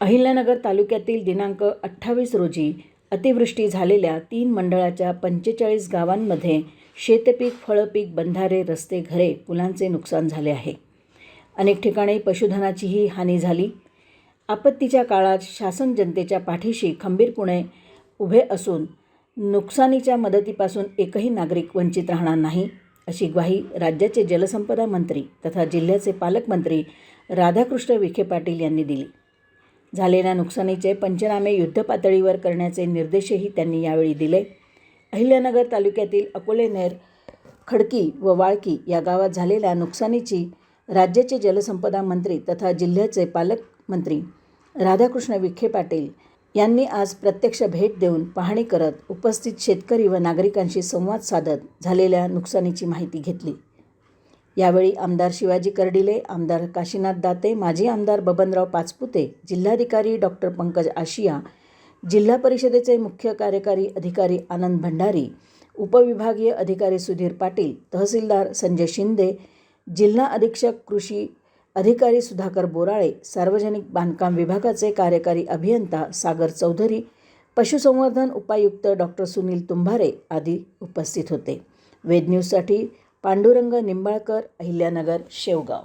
अहिल्यानगर तालुक्यातील दिनांक अठ्ठावीस रोजी अतिवृष्टी झालेल्या तीन मंडळाच्या पंचेचाळीस गावांमध्ये शेतपीक फळपीक बंधारे रस्ते घरे पुलांचे नुकसान झाले आहे. अनेक ठिकाणी पशुधनाचीही हानी झाली. आपत्तीच्या काळात शासन जनतेच्या पाठीशी खंबीरपणे उभे असून नुकसानीच्या मदतीपासून एकही नागरिक वंचित राहणार नाही अशी ग्वाही राज्याचे जलसंपदा मंत्री तथा जिल्ह्याचे पालकमंत्री राधाकृष्ण विखे पाटील यांनी दिली. झालेल्या नुकसानीचे पंचनामे युद्धपातळीवर करण्याचे निर्देशही त्यांनी यावेळी दिले. अहिल्यानगर तालुक्यातील अकोलेनेर खडकी व वाळकी या गावात झालेल्या नुकसानीची राज्याचे जलसंपदा मंत्री तथा जिल्ह्याचे पालकमंत्री राधाकृष्ण विखे पाटील यांनी आज प्रत्यक्ष भेट देऊन पाहणी करत उपस्थित शेतकरी व नागरिकांशी संवाद साधत झालेल्या नुकसानीची माहिती घेतली. यावेळी आमदार शिवाजी कर्डिले आमदार काशीनाथ दाते माजी आमदार बबनराव पाचपुते जिल्हाधिकारी डॉक्टर पंकज आशिया जिल्हा परिषदेचे मुख्य कार्यकारी अधिकारी आनंद भंडारी उपविभागीय अधिकारी सुधीर पाटील तहसीलदार संजय शिंदे जिल्हा अधीक्षक कृषी अधिकारी सुधाकर बोराळे सार्वजनिक बांधकाम विभागाचे कार्यकारी अभियंता सागर चौधरी पशुसंवर्धन उपायुक्त डॉक्टर सुनील तुंभारे आदी उपस्थित होते. वेद न्यूजसाठी पांडुरंग निंबाळकर अहिल्यानगर शेवगाव.